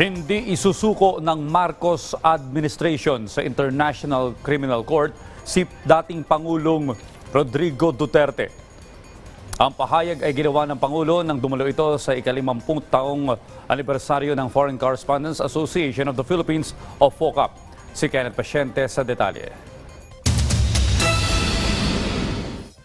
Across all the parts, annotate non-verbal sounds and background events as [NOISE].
Hindi isusuko ng Marcos administration sa International Criminal Court si dating Pangulong Rodrigo Duterte. Ang pahayag ay ginawa ng Pangulo nang dumalo ito sa ikalimampung taong anibersaryo ng Foreign Correspondents Association of the Philippines o FOCAP. Si Kenneth Pasyente sa detalye.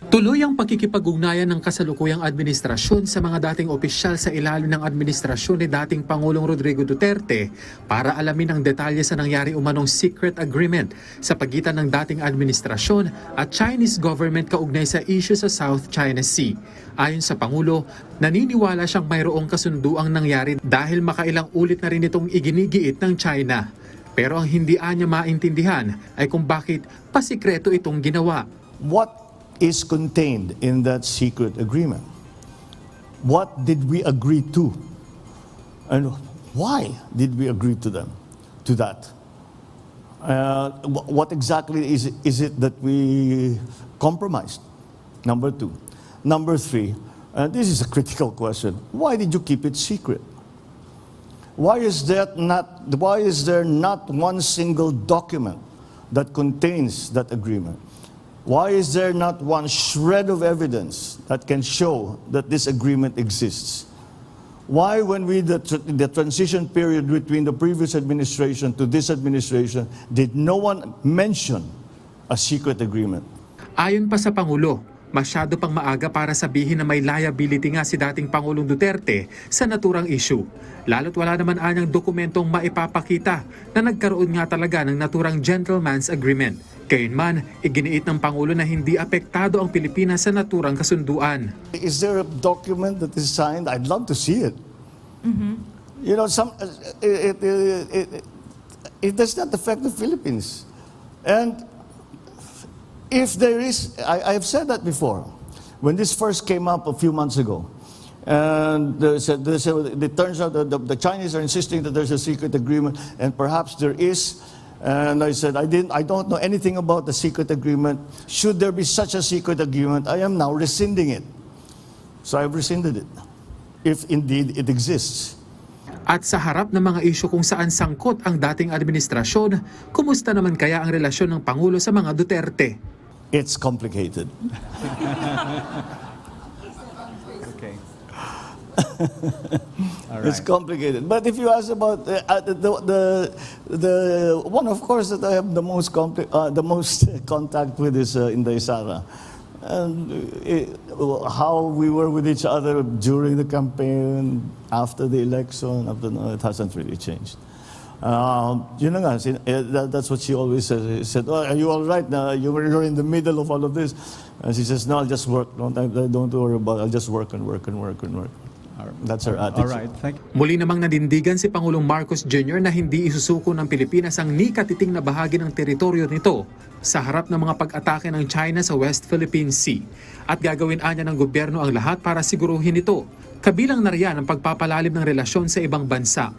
Tuloy ang pagkikipag-ugnayan ng kasalukuyang administrasyon sa mga dating opisyal sa ilalim ng administrasyon ni dating Pangulong Rodrigo Duterte para alamin ang detalye sa nangyari umanong secret agreement sa pagitan ng dating administrasyon at Chinese government kaugnay sa issue sa South China Sea. Ayon sa Pangulo, naniniwala siyang mayroong kasunduang nangyari dahil makailang ulit na rin itong iginigiit ng China. Pero ang hindi anya maintindihan ay kung bakit pasikreto itong ginawa. What is contained in that secret agreement? What did we agree to? And why did we agree to them, to that? Uh, what exactly is, it- is it that we compromised? Number two. Number three, uh, this is a critical question. Why did you keep it secret? Why is that not why is there not one single document that contains that agreement? Why is there not one shred of evidence that can show that this agreement exists? Why, when we the, the transition period between the previous administration to this administration, did no one mention a secret agreement? Ayon pa sa Pangulo, masyado pang maaga para sabihin na may liability nga si dating Pangulong Duterte sa naturang issue. Lalo't wala naman anyang dokumentong maipapakita na nagkaroon nga talaga ng naturang gentleman's agreement. Gayunman, iginiit ng Pangulo na hindi apektado ang Pilipinas sa naturang kasunduan. Is there a document that is signed? I'd love to see it. You know, some, it, it, it, it, it does not affect the Philippines. And if there is, I, I've said that before, when this first came up a few months ago, and there's a, there's a, it turns out that the, the Chinese are insisting that there's a secret agreement, and perhaps there is. And I said, I, didn't, I don't know anything about the secret agreement. Should there be such a secret agreement, I am now rescinding it. So I've rescinded it, if indeed it exists. At sa harap ng mga isyu kung saan sangkot ang dating administrasyon, kumusta naman kaya ang relasyon ng Pangulo sa mga Duterte? It's complicated. Okay. [LAUGHS] It's complicated. But if you ask about uh, uh, the, the, the one, of course, that I have the most compli- uh, the most [LAUGHS] contact with is uh, Inday Sara. And uh, how we were with each other during the campaign, after the election, after, no, it hasn't really changed. Um, yun na nga, sin- eh, that, that's what she always says. She said, oh, are you all right now? You were- You're in the middle of all of this. And she says, no, I'll just work. Don't, don't worry about it. I'll just work and work and work and work. That's her attitude. All right. Thank you. Muli namang nadindigan si Pangulong Marcos Jr. na hindi isusuko ng Pilipinas ang ni katiting na bahagi ng teritoryo nito sa harap ng mga pag-atake ng China sa West Philippine Sea. At gagawin anya ng gobyerno ang lahat para siguruhin ito. Kabilang na riyan ang pagpapalalim ng relasyon sa ibang bansa.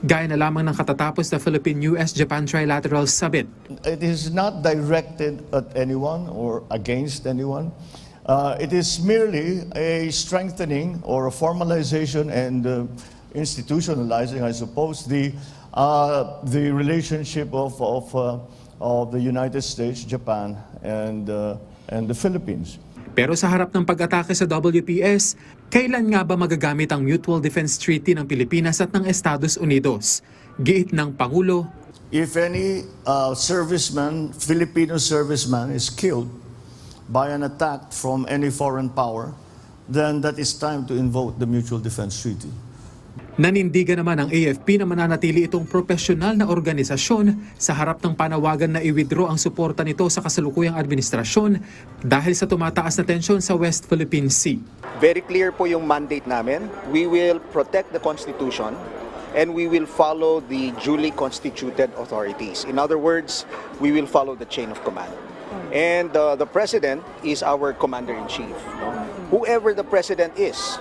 Gaya na lamang ng katatapos na Philippine-US-Japan Trilateral Summit. It is not directed at anyone or against anyone. Uh, it is merely a strengthening or a formalization and uh, institutionalizing, I suppose, the, uh, the relationship of, of, uh, of the United States, Japan, and, uh, and the Philippines. Pero sa harap ng pag-atake sa WPS, kailan nga ba magagamit ang Mutual Defense Treaty ng Pilipinas at ng Estados Unidos? Giit ng Pangulo, If any uh, serviceman, Filipino serviceman, is killed by an attack from any foreign power, then that is time to invoke the Mutual Defense Treaty. Nanindigan naman ang AFP na mananatili itong profesional na organisasyon sa harap ng panawagan na i-withdraw ang suporta nito sa kasalukuyang administrasyon dahil sa tumataas na tensyon sa West Philippine Sea. Very clear po yung mandate namin. We will protect the Constitution and we will follow the duly constituted authorities. In other words, we will follow the chain of command. And uh, the President is our Commander-in-Chief. No? Whoever the President is,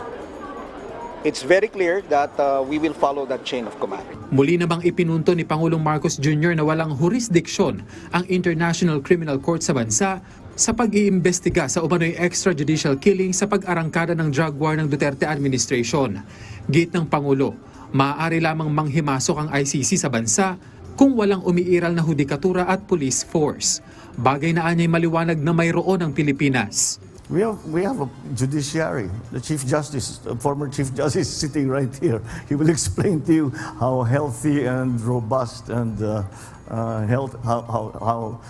it's very clear that uh, we will follow that chain of command. Muli namang ipinunto ni Pangulong Marcos Jr. na walang jurisdiksyon ang International Criminal Court sa bansa sa pag-iimbestiga sa umano'y extrajudicial killing sa pag-arangkada ng drug war ng Duterte administration. Git ng Pangulo, maaari lamang manghimasok ang ICC sa bansa kung walang umiiral na hudikatura at police force. Bagay na anya'y maliwanag na mayroon ang Pilipinas. We have, we have a judiciary. The Chief Justice, the former Chief Justice, is sitting right here. He will explain to you how healthy and robust and uh, uh, health, how, how,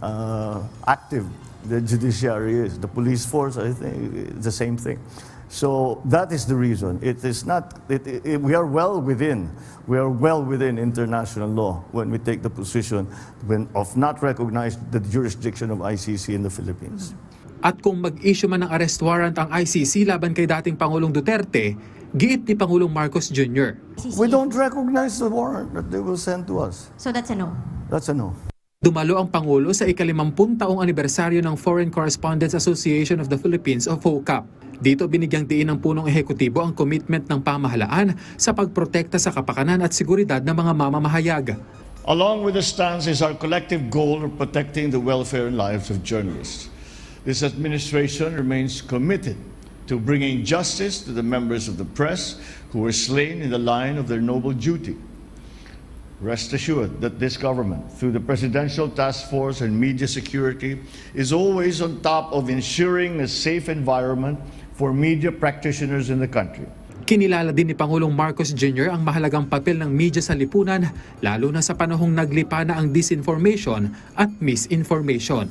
how uh, active the judiciary is. The police force, I think, the same thing. So that is the reason. It is not. It, it, we are well within. We are well within international law when we take the position when, of not recognizing the jurisdiction of ICC in the Philippines. At kung mag-issue man ng arrest warrant ang ICC laban kay dating Pangulong Duterte, giit ni Pangulong Marcos Jr. We don't recognize the warrant that they will send to us. So that's a no. That's a no. Dumalo ang Pangulo sa ikalimampung taong anibersaryo ng Foreign Correspondents Association of the Philippines o FOCAP. Dito binigyang diin ng punong ehekutibo ang commitment ng pamahalaan sa pagprotekta sa kapakanan at seguridad ng mga mamamahayag. Along with the stance is our collective goal of protecting the welfare and lives of journalists. This administration remains committed to bringing justice to the members of the press who were slain in the line of their noble duty. Rest assured that this government, through the Presidential Task Force on Media Security, is always on top of ensuring a safe environment for media practitioners in the country. Kinilala din ni Pangulong Marcos Jr. ang mahalagang papel ng media sa lipunan, lalo na sa panahong naglipa na ang disinformation at misinformation.